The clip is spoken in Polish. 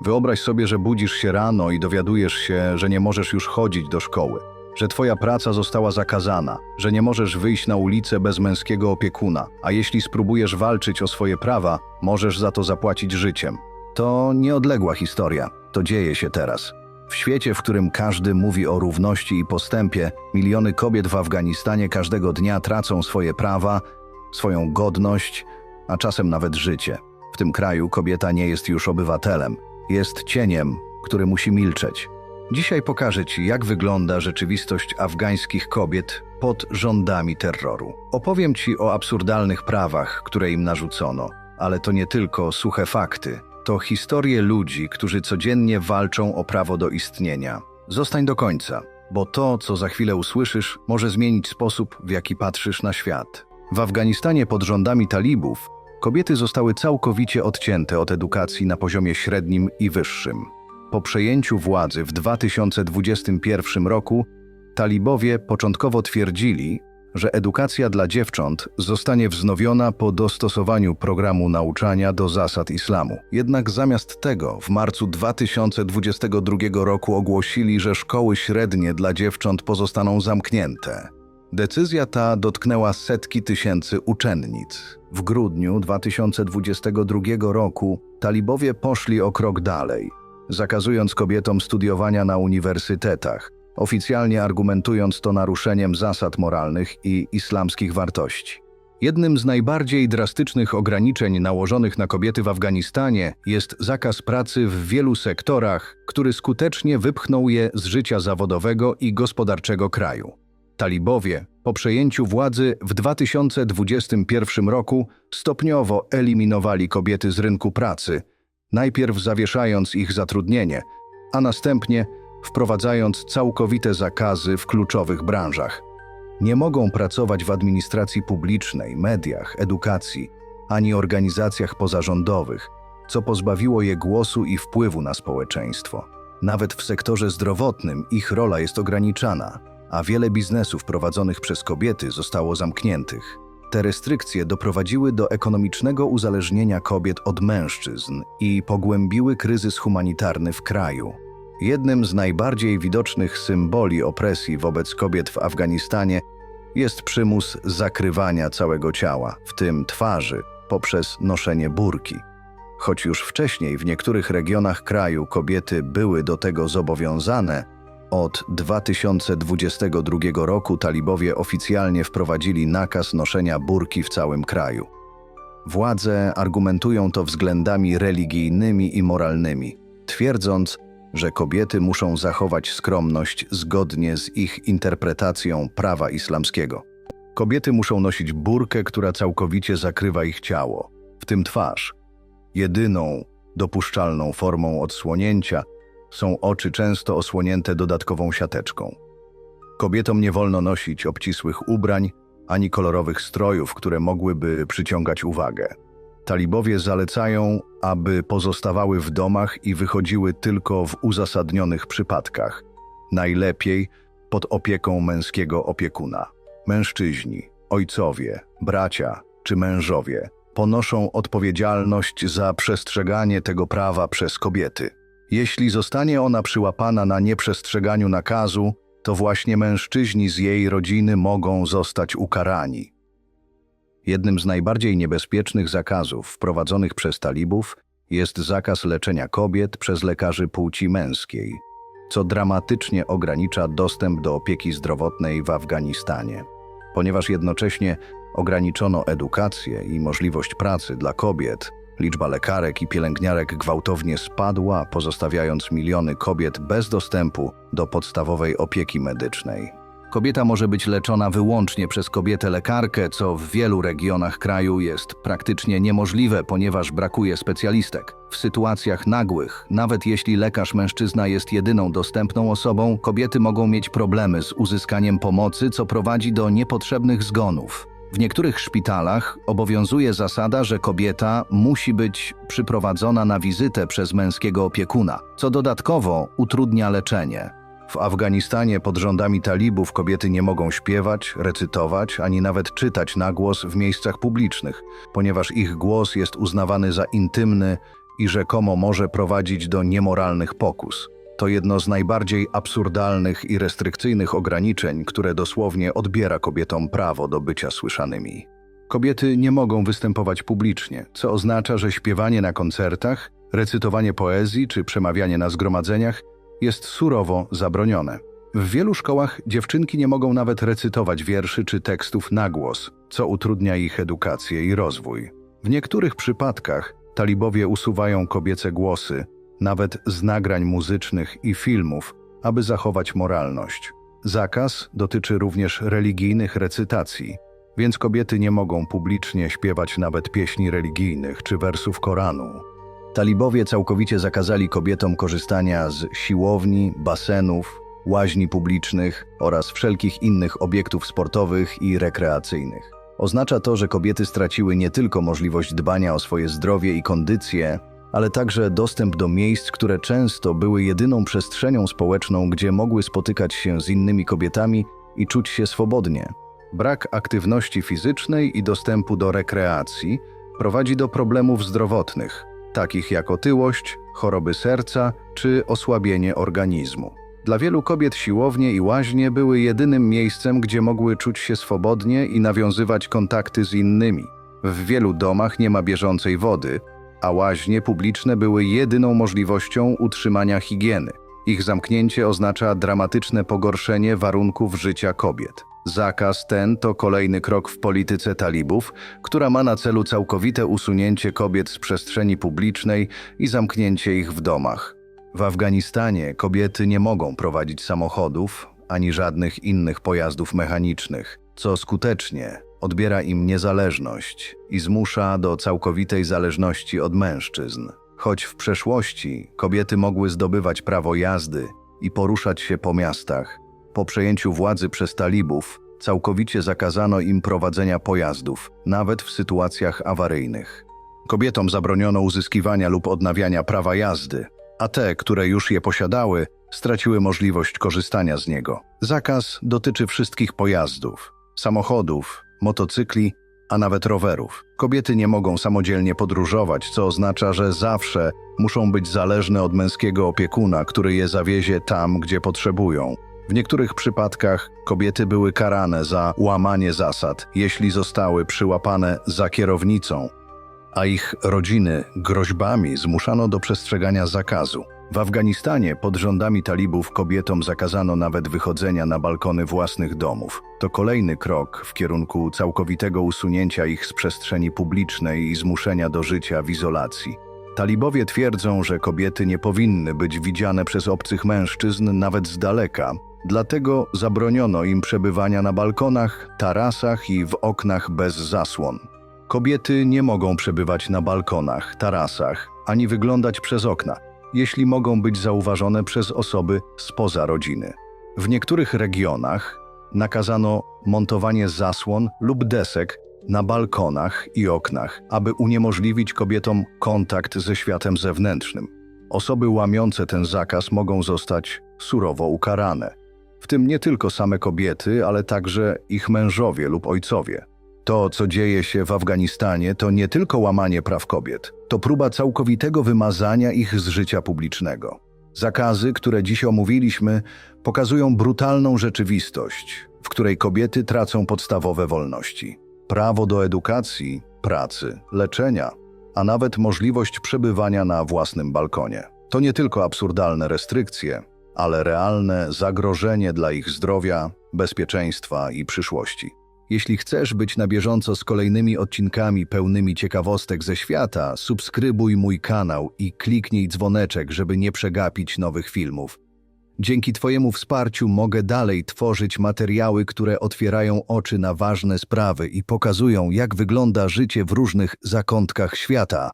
Wyobraź sobie, że budzisz się rano i dowiadujesz się, że nie możesz już chodzić do szkoły, że twoja praca została zakazana, że nie możesz wyjść na ulicę bez męskiego opiekuna, a jeśli spróbujesz walczyć o swoje prawa, możesz za to zapłacić życiem. To nieodległa historia, to dzieje się teraz. W świecie, w którym każdy mówi o równości i postępie, miliony kobiet w Afganistanie każdego dnia tracą swoje prawa, swoją godność, a czasem nawet życie. W tym kraju kobieta nie jest już obywatelem, jest cieniem, który musi milczeć. Dzisiaj pokażę Ci, jak wygląda rzeczywistość afgańskich kobiet pod rządami terroru. Opowiem Ci o absurdalnych prawach, które im narzucono, ale to nie tylko suche fakty. To historie ludzi, którzy codziennie walczą o prawo do istnienia. Zostań do końca, bo to, co za chwilę usłyszysz, może zmienić sposób, w jaki patrzysz na świat. W Afganistanie pod rządami talibów kobiety zostały całkowicie odcięte od edukacji na poziomie średnim i wyższym. Po przejęciu władzy w 2021 roku talibowie początkowo twierdzili, że edukacja dla dziewcząt zostanie wznowiona po dostosowaniu programu nauczania do zasad islamu. Jednak zamiast tego w marcu 2022 roku ogłosili, że szkoły średnie dla dziewcząt pozostaną zamknięte. Decyzja ta dotknęła setki tysięcy uczennic. W grudniu 2022 roku talibowie poszli o krok dalej, zakazując kobietom studiowania na uniwersytetach, oficjalnie argumentując to naruszeniem zasad moralnych i islamskich wartości. Jednym z najbardziej drastycznych ograniczeń nałożonych na kobiety w Afganistanie jest zakaz pracy w wielu sektorach, który skutecznie wypchnął je z życia zawodowego i gospodarczego kraju. Talibowie po przejęciu władzy w 2021 roku stopniowo eliminowali kobiety z rynku pracy, najpierw zawieszając ich zatrudnienie, a następnie wprowadzając całkowite zakazy w kluczowych branżach. Nie mogą pracować w administracji publicznej, mediach, edukacji ani organizacjach pozarządowych, co pozbawiło je głosu i wpływu na społeczeństwo. Nawet w sektorze zdrowotnym ich rola jest ograniczana, a wiele biznesów prowadzonych przez kobiety zostało zamkniętych. Te restrykcje doprowadziły do ekonomicznego uzależnienia kobiet od mężczyzn i pogłębiły kryzys humanitarny w kraju. Jednym z najbardziej widocznych symboli opresji wobec kobiet w Afganistanie jest przymus zakrywania całego ciała, w tym twarzy, poprzez noszenie burki. Choć już wcześniej w niektórych regionach kraju kobiety były do tego zobowiązane, od 2022 roku talibowie oficjalnie wprowadzili nakaz noszenia burki w całym kraju. Władze argumentują to względami religijnymi i moralnymi, twierdząc, że kobiety muszą zachować skromność zgodnie z ich interpretacją prawa islamskiego. Kobiety muszą nosić burkę, która całkowicie zakrywa ich ciało, w tym twarz. Jedyną dopuszczalną formą odsłonięcia są oczy często osłonięte dodatkową siateczką. Kobietom nie wolno nosić obcisłych ubrań ani kolorowych strojów, które mogłyby przyciągać uwagę. Talibowie zalecają, aby pozostawały w domach i wychodziły tylko w uzasadnionych przypadkach, najlepiej pod opieką męskiego opiekuna. Mężczyźni, ojcowie, bracia czy mężowie ponoszą odpowiedzialność za przestrzeganie tego prawa przez kobiety. Jeśli zostanie ona przyłapana na nieprzestrzeganiu nakazu, to właśnie mężczyźni z jej rodziny mogą zostać ukarani. Jednym z najbardziej niebezpiecznych zakazów wprowadzonych przez talibów jest zakaz leczenia kobiet przez lekarzy płci męskiej, co dramatycznie ogranicza dostęp do opieki zdrowotnej w Afganistanie. Ponieważ jednocześnie ograniczono edukację i możliwość pracy dla kobiet, liczba lekarek i pielęgniarek gwałtownie spadła, pozostawiając miliony kobiet bez dostępu do podstawowej opieki medycznej. Kobieta może być leczona wyłącznie przez kobietę lekarkę, co w wielu regionach kraju jest praktycznie niemożliwe, ponieważ brakuje specjalistek. W sytuacjach nagłych, nawet jeśli lekarz mężczyzna jest jedyną dostępną osobą, kobiety mogą mieć problemy z uzyskaniem pomocy, co prowadzi do niepotrzebnych zgonów. W niektórych szpitalach obowiązuje zasada, że kobieta musi być przyprowadzona na wizytę przez męskiego opiekuna, co dodatkowo utrudnia leczenie. W Afganistanie pod rządami talibów kobiety nie mogą śpiewać, recytować ani nawet czytać na głos w miejscach publicznych, ponieważ ich głos jest uznawany za intymny i rzekomo może prowadzić do niemoralnych pokus. To jedno z najbardziej absurdalnych i restrykcyjnych ograniczeń, które dosłownie odbiera kobietom prawo do bycia słyszanymi. Kobiety nie mogą występować publicznie, co oznacza, że śpiewanie na koncertach, recytowanie poezji czy przemawianie na zgromadzeniach jest surowo zabronione. W wielu szkołach dziewczynki nie mogą nawet recytować wierszy czy tekstów na głos, co utrudnia ich edukację i rozwój. W niektórych przypadkach talibowie usuwają kobiece głosy, nawet z nagrań muzycznych i filmów, aby zachować moralność. Zakaz dotyczy również religijnych recytacji, więc kobiety nie mogą publicznie śpiewać nawet pieśni religijnych czy wersów Koranu. Talibowie całkowicie zakazali kobietom korzystania z siłowni, basenów, łaźni publicznych oraz wszelkich innych obiektów sportowych i rekreacyjnych. Oznacza to, że kobiety straciły nie tylko możliwość dbania o swoje zdrowie i kondycję, ale także dostęp do miejsc, które często były jedyną przestrzenią społeczną, gdzie mogły spotykać się z innymi kobietami i czuć się swobodnie. Brak aktywności fizycznej i dostępu do rekreacji prowadzi do problemów zdrowotnych, takich jak otyłość, choroby serca czy osłabienie organizmu. Dla wielu kobiet siłownie i łaźnie były jedynym miejscem, gdzie mogły czuć się swobodnie i nawiązywać kontakty z innymi. W wielu domach nie ma bieżącej wody, a łaźnie publiczne były jedyną możliwością utrzymania higieny. Ich zamknięcie oznacza dramatyczne pogorszenie warunków życia kobiet. Zakaz ten to kolejny krok w polityce talibów, która ma na celu całkowite usunięcie kobiet z przestrzeni publicznej i zamknięcie ich w domach. W Afganistanie kobiety nie mogą prowadzić samochodów ani żadnych innych pojazdów mechanicznych, co skutecznie odbiera im niezależność i zmusza do całkowitej zależności od mężczyzn. Choć w przeszłości kobiety mogły zdobywać prawo jazdy i poruszać się po miastach, po przejęciu władzy przez talibów całkowicie zakazano im prowadzenia pojazdów, nawet w sytuacjach awaryjnych. Kobietom zabroniono uzyskiwania lub odnawiania prawa jazdy, a te, które już je posiadały, straciły możliwość korzystania z niego. Zakaz dotyczy wszystkich pojazdów, samochodów, motocykli, a nawet rowerów. Kobiety nie mogą samodzielnie podróżować, co oznacza, że zawsze muszą być zależne od męskiego opiekuna, który je zawiezie tam, gdzie potrzebują. W niektórych przypadkach kobiety były karane za łamanie zasad, jeśli zostały przyłapane za kierownicą, a ich rodziny groźbami zmuszano do przestrzegania zakazu. W Afganistanie pod rządami talibów kobietom zakazano nawet wychodzenia na balkony własnych domów. To kolejny krok w kierunku całkowitego usunięcia ich z przestrzeni publicznej i zmuszenia do życia w izolacji. Talibowie twierdzą, że kobiety nie powinny być widziane przez obcych mężczyzn nawet z daleka, dlatego zabroniono im przebywania na balkonach, tarasach i w oknach bez zasłon. Kobiety nie mogą przebywać na balkonach, tarasach, ani wyglądać przez okna, jeśli mogą być zauważone przez osoby spoza rodziny. W niektórych regionach nakazano montowanie zasłon lub desek na balkonach i oknach, aby uniemożliwić kobietom kontakt ze światem zewnętrznym. Osoby łamiące ten zakaz mogą zostać surowo ukarane, w tym nie tylko same kobiety, ale także ich mężowie lub ojcowie. To, co dzieje się w Afganistanie, to nie tylko łamanie praw kobiet, to próba całkowitego wymazania ich z życia publicznego. Zakazy, które dziś omówiliśmy, pokazują brutalną rzeczywistość, w której kobiety tracą podstawowe wolności. Prawo do edukacji, pracy, leczenia, a nawet możliwość przebywania na własnym balkonie. To nie tylko absurdalne restrykcje, ale realne zagrożenie dla ich zdrowia, bezpieczeństwa i przyszłości. Jeśli chcesz być na bieżąco z kolejnymi odcinkami pełnymi ciekawostek ze świata, subskrybuj mój kanał i kliknij dzwoneczek, żeby nie przegapić nowych filmów. Dzięki Twojemu wsparciu mogę dalej tworzyć materiały, które otwierają oczy na ważne sprawy i pokazują, jak wygląda życie w różnych zakątkach świata.